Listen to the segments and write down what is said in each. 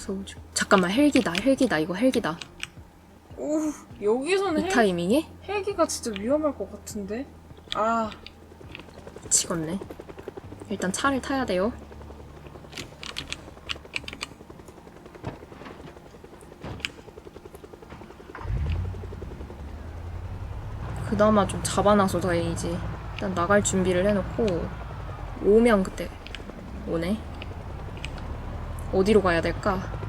무서워 죽. 잠깐만 헬기다 헬기다 이거 헬기다. 오, 여기서는 이 헬, 타이밍에 헬기가 진짜 위험할 것 같은데? 아, 미치겠네. 일단 차를 타야 돼요. 그나마 좀 잡아놔서 다행이지. 일단 나갈 준비를 해놓고 오면 그때 오네. 어디로 가야 될까?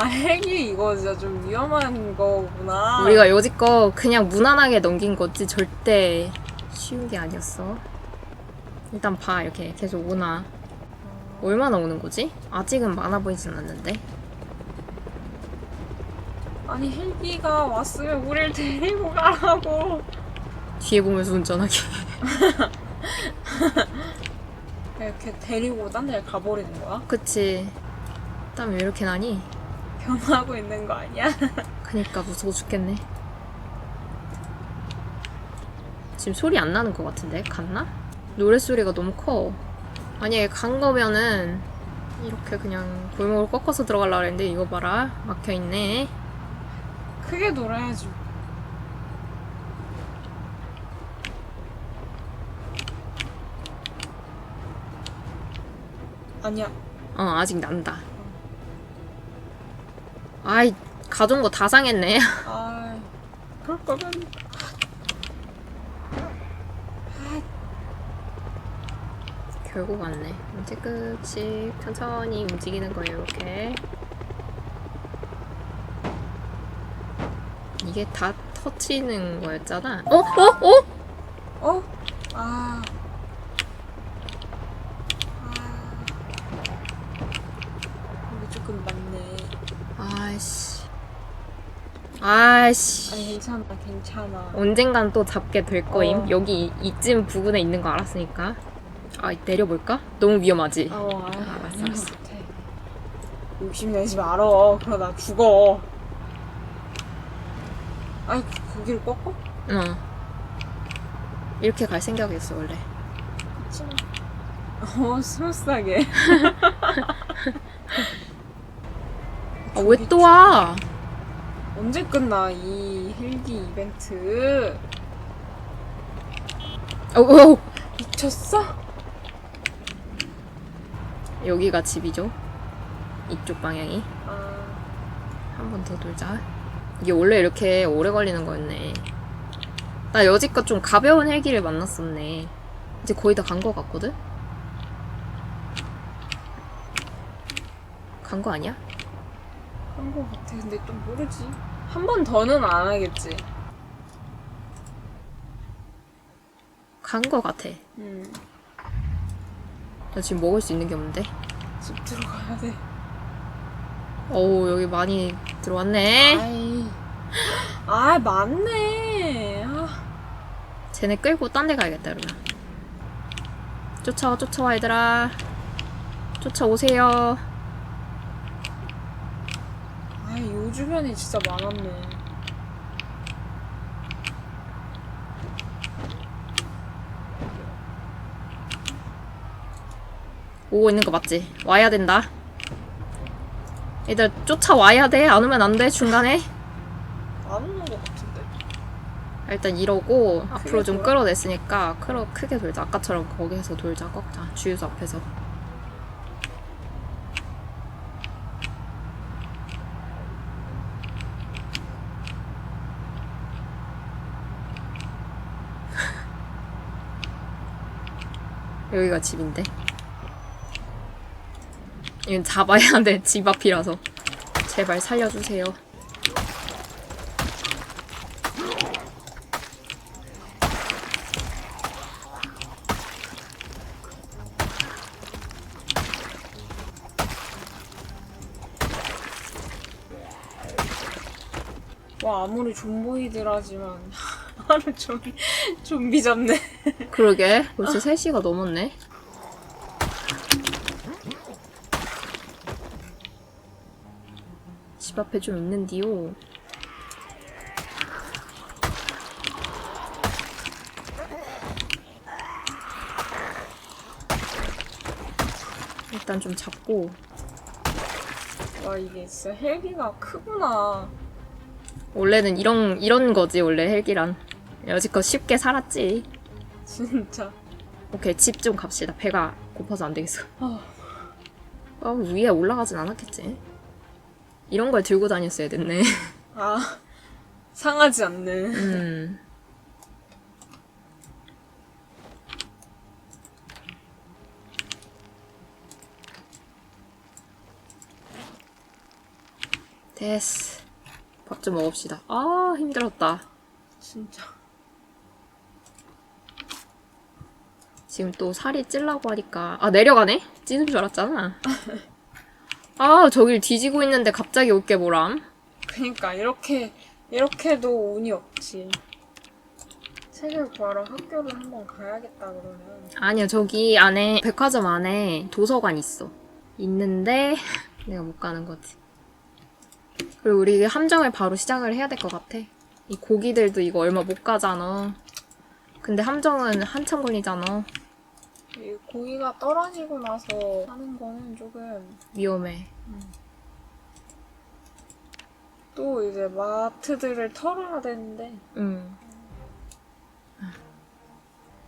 아, 헬기 이거 진짜 좀 위험한 거구나. 우리가 여지껏 그냥 무난하게 넘긴 거지 절대 쉬운 게 아니었어. 일단 봐 이렇게 계속 오나. 얼마나 오는 거지? 아직은 많아 보이진 않는데. 아니, 헬기가 왔으면 우리를 데리고 가라고. 뒤에 보면서 운전하기. 이렇게 데리고 딴 데 가버리는 거야? 그치. 땀 왜 이렇게 나니? 변하고 있는 거 아니야? 그니까 무서워 죽겠네. 지금 소리 안 나는 것 같은데? 갔나? 노랫소리가 너무 커. 만약에 간 거면은 이렇게 그냥 골목을 꺾어서 들어가려고 했는데 이거 봐라. 막혀있네. 크게 놀아야지. 아니야. 어, 아직 난다. 아이, 가져온 거 다 상했네. 아, 그럴 거면 결국 왔네. 이제 끝이 천천히 움직이는 거예요, 이렇게. 이게 다 터치는 거였잖아. 어? 어? 어? 어? 아. 아. 이거 조금 많네. 아이씨. 아이씨. 아니 괜찮아, 괜찮아. 언젠간 또 잡게 될 거임. 어. 여기 이쯤 부분에 있는 거 알았으니까. 아, 내려볼까? 너무 위험하지? 어, 아, 알았어, 것 알았어. 같아. 욕심 내지 말어. 그러다 죽어. 아이, 고기를 꺾어? 어. 이렇게 갈 생각이었어, 원래. 그치. 어, 스무스하게. 아, 왜 또 와? 언제 끝나, 이 헬기 이벤트? 어, 어. 미쳤어? 여기가 집이죠. 이쪽 방향이. 아, 한번 더 돌자. 이게 원래 이렇게 오래 걸리는 거였네. 나 여지껏 좀 가벼운 헬기를 만났었네. 이제 거의 다 간 거 같거든? 간 거 아니야? 한거 같아. 근데 또 모르지. 한 번 더는 안 하겠지. 간 거 같아. 음, 나 지금 먹을 수 있는 게 없는데? 집 들어가야 돼. 어우, 여기 많이 들어왔네. 아이. 아, 맞네. 아, 쟤네 끌고 딴 데 가야겠다, 그러면. 쫓아와, 쫓아와, 얘들아. 쫓아오세요. 아, 요 주변이 진짜 많았네. 오고 있는 거 맞지? 와야 된다. 얘들 쫓아와야 돼. 안 오면 안 돼. 중간에. 안 오는 것 같은데. 일단 이러고 앞으로 좀 돌아? 끌어냈으니까 크로 크게 돌자. 아까처럼 거기서 돌자. 꺾자. 주유소 앞에서. 여기가 집인데. 이건 잡아야 돼. 집 앞이라서. 제발 살려주세요. 와, 아무리 존보이드라지만 하루 종일 좀비 잡네. 그러게. 벌써 3시가 넘었네. 집 앞에 좀 있는디요. 일단 좀 잡고. 와 이게 진짜 헬기가 크구나. 원래는 이런 이런 거지 원래 헬기란 여지껏 쉽게 살았지. 진짜. 오케이 집 좀 갑시다. 배가 고파서 안 되겠어. 아, 아 위에 올라가진 않았겠지? 이런 걸 들고 다녔어야 됐네. 아 상하지 않는. 음. 됐어. 밥 좀 먹읍시다. 아 힘들었다. 진짜. 지금 또 살이 찔라고 하니까. 아 내려가네? 찌는 줄 알았잖아. 아 저길 뒤지고 있는데 갑자기 올게 뭐람. 그니까 이렇게 이렇게도 운이 없지. 책을 구하러 학교를 한번 가야겠다 그러면. 아니야 저기 안에 백화점 안에 도서관 있어. 있는데 내가 못 가는 거지. 그리고 우리 함정을 바로 시작을 해야 될 것 같아. 이 고기들도 이거 얼마 못 가잖아. 근데 함정은 한참 걸리잖아 이 고기가 떨어지고 나서 하는 거는 조금 위험해. 또 이제 마트들을 털어야 되는데. 응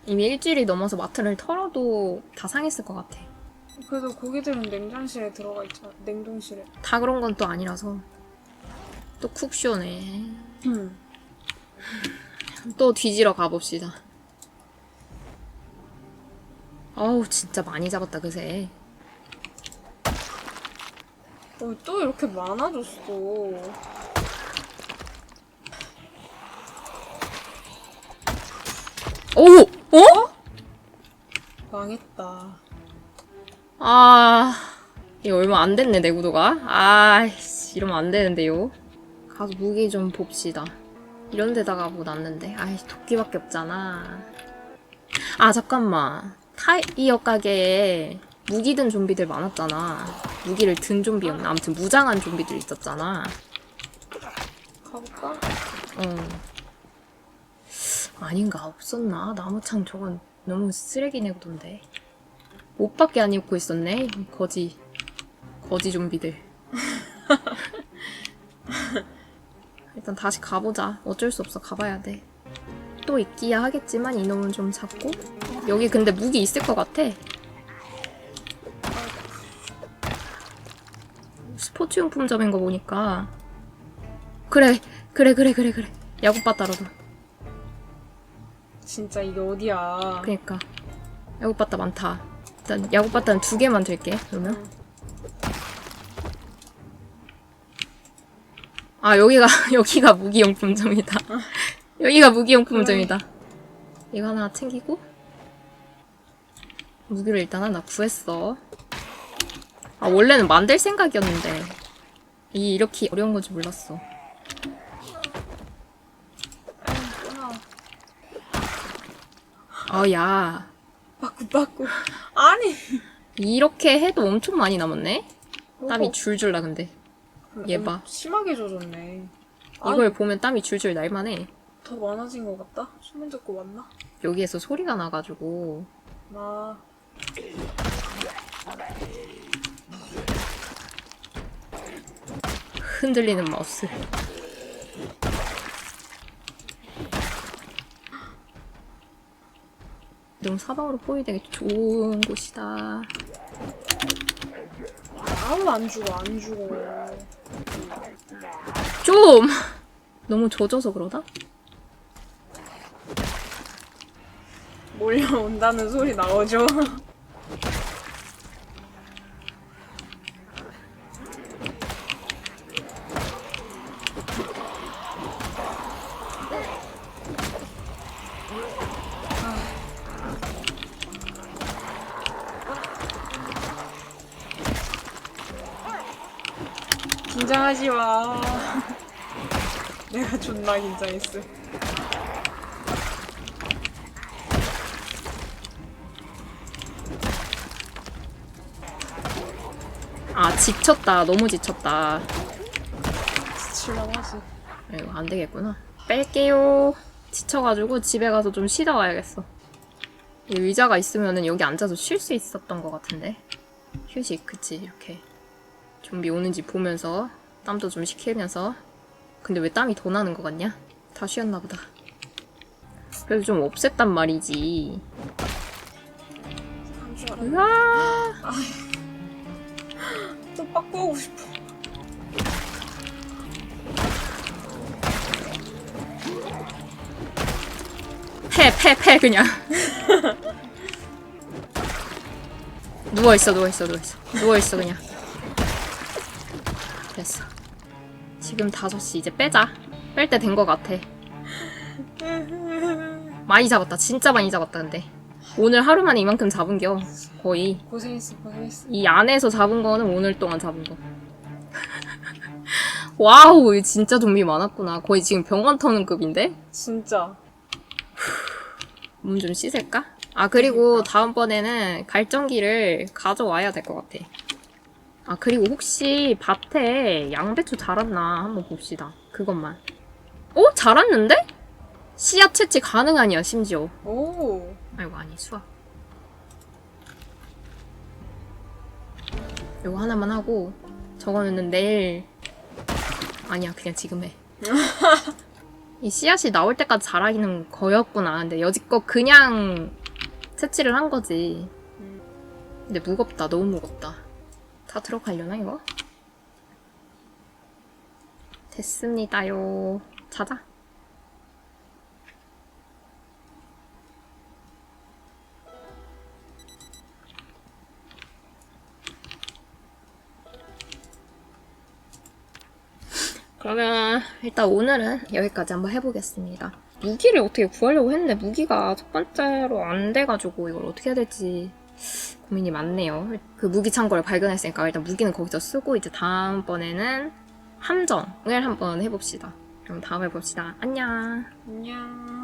이미 일주일이 넘어서 마트를 털어도 다 상했을 것 같아. 그래도 고기들은 냉장실에 들어가 있잖아 냉동실에. 다 그런 건 또 아니라서. 또 쿡쇼네 음. 또 뒤지러 가봅시다 어우 진짜 많이 잡았다 그새. 어, 또 이렇게 많아졌어? 오! 어? 망했다. 아 이거 얼마 안 됐네 내 구도가. 아이씨 이러면 안 되는데요. 가서 무기 좀 봅시다. 이런 데다가 뭐 놨는데. 아이 도끼밖에 없잖아. 아 잠깐만 타이어 가게에 무기 든 좀비들 많았잖아. 무기를 든 좀비였나? 아무튼 무장한 좀비들 있었잖아. 가볼까? 어. 아닌가? 없었나? 나무창 저건 너무 쓰레기 내구도인데. 옷밖에 안 입고 있었네 이 거지. 거지 좀비들. 일단 다시 가보자. 어쩔 수 없어. 가봐야 돼 또 있기야 하겠지만 이놈은 좀 잡고 여기 근데 무기 있을 것 같아. 스포츠 용품점인 거 보니까. 그래 그래 그래 그래 그래. 야구바 따라도 진짜 이게 어디야? 그니까. 야구바따 많다. 일단 야구바따는 두 개만 들게 그러면. 아 여기가 여기가 무기용품점이다. 여기가 무기용품점이다. 이거 하나 챙기고 무기를 일단 하나 구했어. 아 원래는 만들 생각이었는데 이 이렇게 어려운 건지 몰랐어. 끊어 아야. 빠꾸 빠꾸. 아니. 이렇게 해도 엄청 많이 남았네? 땀이 이거 줄줄 나 근데. 얘 봐. 심하게 젖었네. 이걸 보면 땀이 줄줄 날만해. 더 많아진 것 같다? 소문 듣고 왔나? 여기에서 소리가 나가지고. 나 흔들리는 마우스 좀 사방으로 포위 되게 좋은 곳이다 아우 안 죽어 안 죽어 좀 너무 젖어서 그러다? 몰려온다는 소리 나오죠? 긴장하지 마. 내가 존나 긴장했어. 아 지쳤다 너무 지쳤다 지칠라고 하지. 이거 안 되겠구나 뺄게요 지쳐가지고 집에 가서 좀 쉬다 와야겠어 이 의자가 있으면은 여기 앉아서 쉴 수 있었던 것 같은데 휴식, 그치, 이렇게. 좀비 오는지 보면서, 땀도 좀 식히면서. 근데 왜 땀이 더 나는 것 같냐? 다 쉬었나 보다. 그래도 좀 없앴단 말이지. 으아! 또 바꾸고 싶어. 패, 패, 패, 그냥. 누워있어, 누워있어, 누워있어. 누워있어, 그냥. 됐어. 지금 5시, 이제 빼자. 뺄 때 된 것 같아. 많이 잡았다. 진짜 많이 잡았다, 근데. 오늘 하루 만에 이만큼 잡은겨. 거의. 고생했어, 고생했어. 이 안에서 잡은 거는 오늘 동안 잡은 거. 와우, 진짜 좀비 많았구나. 거의 지금 병원 터는 급인데? 진짜. 몸 좀 씻을까? 아, 그리고 다음번에는 갈정기를 가져와야 될 것 같아. 아, 그리고 혹시 밭에 양배추 자랐나 한번 봅시다. 그것만. 어? 자랐는데? 씨앗 채취 가능하냐, 심지어. 오. 아이고, 아니, 수학. 요거 하나만 하고, 저거는 내일. 아니야, 그냥 지금 해. 이 씨앗이 나올 때까지 자라기는 거였구나. 근데 여지껏 그냥 채취를 한 거지. 근데 무겁다. 너무 무겁다. 다 들어가려나, 이거? 됐습니다요. 자자. 그러면 일단 오늘은 여기까지 한번 해보겠습니다. 무기를 어떻게 구하려고 했는데 무기가 첫 번째로 안 돼가지고 이걸 어떻게 해야 될지 고민이 많네요. 그 무기 창고를 발견했으니까 일단 무기는 거기서 쓰고 이제 다음번에는 함정을 한번 해봅시다. 그럼 다음에 봅시다. 안녕. 안녕.